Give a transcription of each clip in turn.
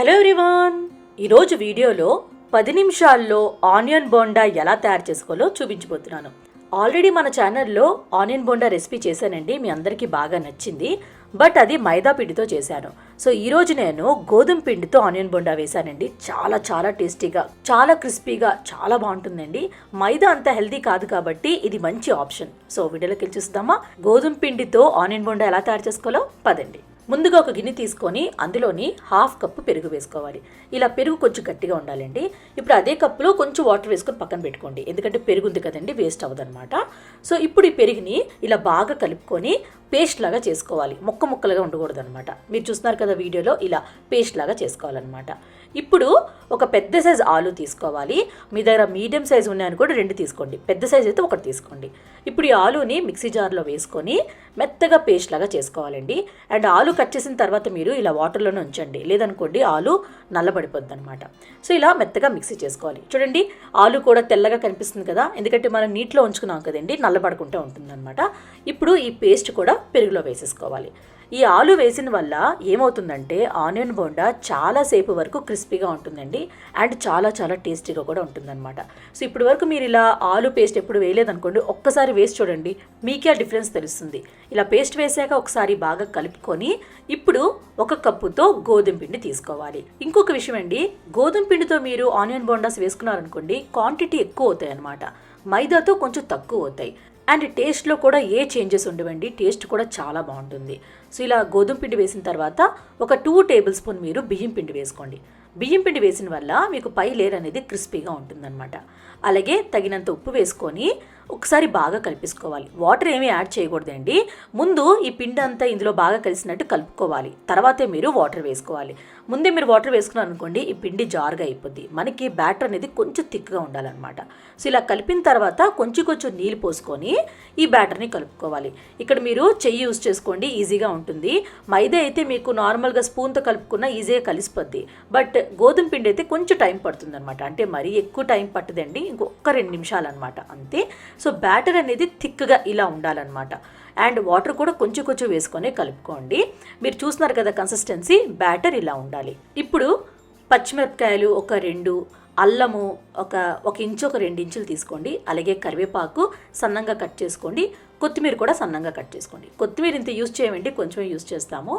Hello everyone. ఈరోజు వీడియోలో పది నిమిషాల్లో ఆనియన్ బోండా ఎలా తయారు చేసుకోవాలో చూపించబోతున్నాను. ఆల్రెడీ మన ఛానల్లో ఆనియన్ బోండా రెసిపీ చేశానండి మీ అందరికీ బాగా నచ్చింది. బట్ అది మైదా పిండితో చేశాను. సో ఈరోజు నేను గోధుమ పిండితో ఆనియన్ బోండా వేశానండి. చాలా చాలా టేస్టీగా చాలా క్రిస్పీగా చాలా బాగుంటుందండి. మైదా అంత హెల్దీ కాదు కాబట్టి ఇది మంచి ఆప్షన్. సో వీడియోలోకి వెళ్ళి చూస్తామా? గోధుమ పిండితో ఆనియన్ బోండా ఎలా తయారు చేసుకోవాలో? పదండి. ముందుగా ఒక గిన్నె తీసుకొని అందులోని హాఫ్ కప్పు పెరుగు వేసుకోవాలి. ఇలా పెరుగు కొంచెం గట్టిగా ఉండాలండి. ఇప్పుడు అదే కప్పులో కొంచెం వాటర్ వేసుకొని పక్కన పెట్టుకోండి. ఎందుకంటే పెరుగు ఉంది కదండి వేస్ట్ అవ్వదన్నమాట. సో ఇప్పుడు ఈ పెరుగుని ఇలా బాగా కలుపుకొని పేస్ట్ లాగా చేసుకోవాలి. ముక్క ముక్కలుగా ఉండకూడదు అనమాట మీరు చూస్తున్నారు కదా వీడియోలో ఇలా పేస్ట్ లాగా చేసుకోవాలన్నమాట. ఇప్పుడు ఒక పెద్ద సైజ్ ఆలు తీసుకోవాలి. మీ దగ్గర మీడియం సైజ్ ఉన్నాయని కూడా రెండు తీసుకోండి. పెద్ద సైజ్ అయితే ఒకటి తీసుకోండి. ఇప్పుడు ఈ ఆలుని మిక్సీ జార్లో వేసుకొని మెత్తగా పేస్ట్ లాగా చేసుకోవాలండి. అండ్ ఆలు కట్ చేసిన తర్వాత మీరు ఇలా వాటర్లోనే ఉంచండి. లేదనుకోండి ఆలు నల్లబడిపోద్ది అనమాట సో ఇలా మెత్తగా మిక్సీ చేసుకోవాలి. చూడండి ఆలు కూడా తెల్లగా కనిపిస్తుంది కదా? ఎందుకంటే మనం నీటిలో ఉంచుకున్నాం కదండి నల్లబడకుండా ఉంటుందన్నమాట. ఇప్పుడు ఈ పేస్ట్ కూడా పెరుగులో వేసేసుకోవాలి. ఈ ఆలు వేసిన వల్ల ఏమవుతుందంటే ఆనియన్ బోండా చాలాసేపు వరకు క్రిస్పీగా ఉంటుందండి. అండ్ చాలా చాలా టేస్టీగా కూడా ఉంటుందన్నమాట. సో ఇప్పటి వరకు మీరు ఇలా ఆలు పేస్ట్ ఎప్పుడు వేయలేదనుకోండి ఒక్కసారి వేసి చూడండి మీకే ఆ డిఫరెన్స్ తెలుస్తుంది. ఇలా పేస్ట్ వేసాక ఒకసారి బాగా కలుపుకొని ఇప్పుడు ఒక కప్పుతో గోధుమ పిండి తీసుకోవాలి. ఇంకొక విషయం అండి గోధుమ పిండితో మీరు ఆనియన్ బోండాస్ వేసుకున్నారనుకోండి క్వాంటిటీ ఎక్కువ అవుతాయి అనమాట మైదాతో కొంచెం తక్కువ అవుతాయి. అండ్ టేస్ట్లో కూడా ఏ చేంజెస్ ఉండవండి టేస్ట్ కూడా చాలా బాగుంటుంది. సో ఇలా గోధుమ పిండి వేసిన తర్వాత ఒక టూ టేబుల్ స్పూన్ మీరు బియ్యం పిండి వేసుకోండి. బియ్యం పిండి వేసిన వల్ల మీకు పై లేయర్ అనేది క్రిస్పీగా ఉంటుందన్నమాట. అలాగే తగినంత ఉప్పు వేసుకొని ఒకసారి బాగా కలిపేసుకోవాలి. వాటర్ ఏమీ యాడ్ చేయకూడదండి. ముందు ఈ పిండి అంతా ఇందులో బాగా కలిసినట్టు కలుపుకోవాలి. తర్వాతే మీరు వాటర్ వేసుకోవాలి. ముందే మీరు వాటర్ వేసుకున్నారు అనుకోండి ఈ పిండి జారుగా అయిపోద్ది. మనకి బ్యాటర్ అనేది కొంచెం థిక్గా ఉండాలన్నమాట. సో ఇలా కలిపిన తర్వాత కొంచెం కొంచెం నీళ్ళు పోసుకొని ఈ బ్యాటర్ని కలుపుకోవాలి. ఇక్కడ మీరు చెయ్యి యూస్ చేసుకోండి ఈజీగా ఉంటుంది. మైదా అయితే మీకు నార్మల్గా స్పూన్తో కలుపుకున్న ఈజీగా కలిసిపోద్ది. బట్ గోధుమ పిండి అయితే కొంచెం టైం పడుతుంది అనమాట అంటే మరీ ఎక్కువ టైం పట్టదండి. ఇంకొక రెండు నిమిషాలు అనమాట అంతే. సో బ్యాటర్ అనేది థిక్గా ఇలా ఉండాలన్నమాట. అండ్ వాటర్ కూడా కొంచెం కొంచెం వేసుకొని కలుపుకోండి. మీరు చూస్తున్నారు కదా కన్సిస్టెన్సీ బ్యాటర్ ఇలా ఉండాలి. ఇప్పుడు పచ్చిమిరపకాయలు ఒక రెండు అల్లము ఒక ఒక ఇంచు ఒక రెండు ఇంచులు తీసుకోండి. అలాగే కరివేపాకు సన్నంగా కట్ చేసుకోండి. కొత్తిమీర కూడా సన్నంగా కట్ చేసుకోండి. కొత్తిమీర ఇంత యూజ్ చేయమంటే కొంచెం యూస్ చేస్తాము.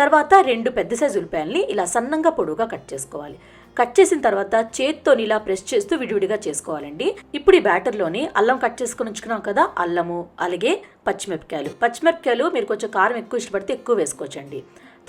తర్వాత రెండు పెద్ద సైజు ఉల్లిపాయల్ని ఇలా సన్నంగా పొడువుగా కట్ చేసుకోవాలి. కట్ చేసిన తర్వాత చేత్తో ఇలా ప్రెస్ చేస్తూ విడివిడిగా చేసుకోవాలండి. ఇప్పుడు ఈ బ్యాటర్లోని అల్లం కట్ చేసుకొని ఉంచుకున్నాం కదా అల్లము అలాగే పచ్చిమిరపకాయలు. పచ్చిమిరపకాయలు మీరు కొంచెం కారం ఎక్కువ ఇష్టపడితే ఎక్కువ వేసుకోవచ్చండి.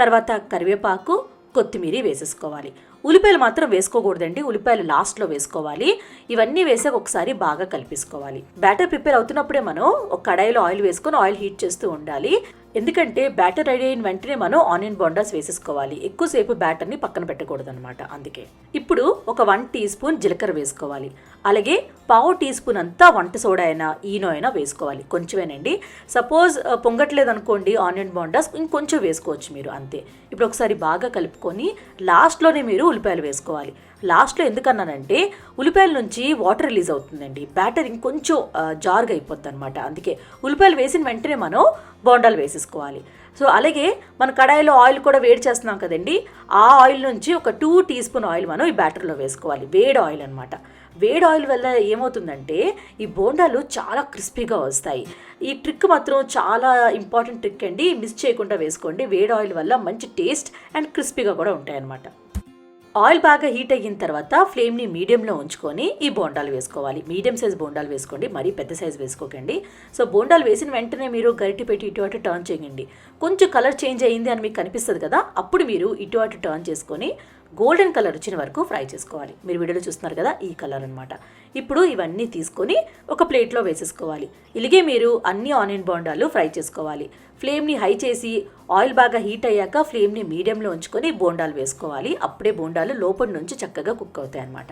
తర్వాత కరివేపాకు కొత్తిమీర వేసేసుకోవాలి. ఉల్లిపాయలు మాత్రం వేసుకోకూడదండి. ఉల్లిపాయలు లాస్ట్లో వేసుకోవాలి. ఇవన్నీ వేసాక ఒకసారి బాగా కలిపేసుకోవాలి. బ్యాటర్ ప్రిపేర్ అవుతున్నప్పుడే మనం ఒక కడాయిలో ఆయిల్ వేసుకొని ఆయిల్ హీట్ చేస్తూ ఉండాలి. ఎందుకంటే బ్యాటర్ రెడీ అయిన వెంటనే మనం ఆనియన్ బొండాస్ వేసేసుకోవాలి. ఎక్కువసేపు బ్యాటర్ని పక్కన పెట్టకూడదు అనమాట అందుకే ఇప్పుడు ఒక వన్ టీ స్పూన్ జీలకర్ర వేసుకోవాలి. అలాగే పావు టీ స్పూన్ అంతా వంట సోడా అయినా ఈనో అయినా వేసుకోవాలి. కొంచెమేనండి. సపోజ్ పొంగట్లేదు అనుకోండి ఆనియన్ బొండాస్ ఇంకొంచెం వేసుకోవచ్చు మీరు అంతే. ఇప్పుడు ఒకసారి బాగా కలుపుకొని లాస్ట్లోనే మీరు ఉల్లిపాయలు వేసుకోవాలి. లాస్ట్లో ఎందుకన్నానంటే ఉల్లిపాయల నుంచి వాటర్ రిలీజ్ అవుతుందండి. బ్యాటర్ ఇంకొంచెం జార్గా జారుగా అయిపోద్ది అనమాట అందుకే ఉల్లిపాయలు వేసిన వెంటనే మనం బోండాలు వేసేసుకోవాలి. సో అలాగే మన కడాయిలో ఆయిల్ కూడా వేడి చేస్తున్నాం కదండి. ఆ ఆయిల్ నుంచి ఒక టూ టీ స్పూన్ ఆయిల్ మనం ఈ బ్యాటర్లో వేసుకోవాలి. వేడి ఆయిల్ అనమాట వేడి ఆయిల్ వల్ల ఏమవుతుందంటే ఈ బోండాలు చాలా క్రిస్పీగా వస్తాయి. ఈ ట్రిక్ మాత్రం చాలా ఇంపార్టెంట్ ట్రిక్ అండి. మిస్ చేయకుండా వేసుకోండి. వేడి ఆయిల్ వల్ల మంచి టేస్ట్ అండ్ క్రిస్పీగా కూడా ఉంటాయి అన్నమాట ఆయిల్ బాగా హీట్ అయిన తర్వాత ఫ్లేమ్ని మీడియంలో ఉంచుకొని ఈ బోండాలు వేసుకోవాలి. మీడియం సైజ్ బోండాలు వేసుకోండి మరీ పెద్ద సైజ్ వేసుకోకండి. సో బోండాలు వేసిన వెంటనే మీరు గరిటె పెట్టి ఇటు అటు టర్న్ చేయండి. కొంచెం కలర్ చేంజ్ అయ్యింది అని మీకు కనిపిస్తుంది కదా అప్పుడు మీరు ఇటు అటు టర్న్ చేసుకొని గోల్డెన్ కలర్ వచ్చిన వరకు ఫ్రై చేసుకోవాలి. మీరు వీడియోలో చూస్తున్నారు కదా ఈ కలర్ అనమాట ఇప్పుడు ఇవన్నీ తీసుకొని ఒక ప్లేట్లో వేసేసుకోవాలి. ఇలాగే మీరు అన్ని ఆనియన్ బోండాలు ఫ్రై చేసుకోవాలి. ఫ్లేమ్ని హై చేసి ఆయిల్ బాగా హీట్ అయ్యాక ఫ్లేమ్ని మీడియంలో ఉంచుకొని బోండాలు వేసుకోవాలి. అప్పుడే బోండాలు లోపల నుంచి చక్కగా కుక్ అవుతాయి అన్నమాట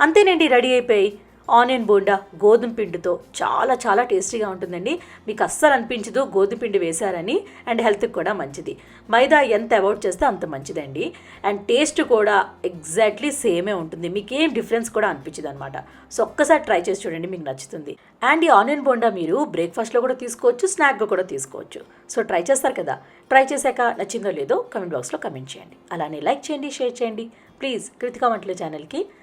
అంతేనండి రెడీ అయిపోయి ఆనియన్ బోండా గోధుమ పిండితో చాలా చాలా టేస్టీగా ఉంటుందండి. మీకు అస్సలు అనిపించదు గోధుమ పిండి వేశారని. అండ్ హెల్త్కి కూడా మంచిది. మైదా ఎంత అవాయిడ్ చేస్తే అంత మంచిదండి. అండ్ టేస్ట్ కూడా ఎగ్జాక్ట్లీ సేమే ఉంటుంది. మీకు ఏం డిఫరెన్స్ కూడా అనిపించదు అనమాట సో ఒక్కసారి ట్రై చేసి చూడండి మీకు నచ్చుతుంది. అండ్ ఈ ఆనియన్ బోండా మీరు బ్రేక్ఫాస్ట్లో కూడా తీసుకోవచ్చు స్నాక్గా కూడా తీసుకోవచ్చు. సో ట్రై చేస్తారు కదా. ట్రై చేశాక నచ్చిందో లేదో కమెంట్ బాక్స్లో కమెంట్ చేయండి. అలానే లైక్ చేయండి షేర్ చేయండి. ప్లీజ్ కృతికా వంటల ఛానల్కి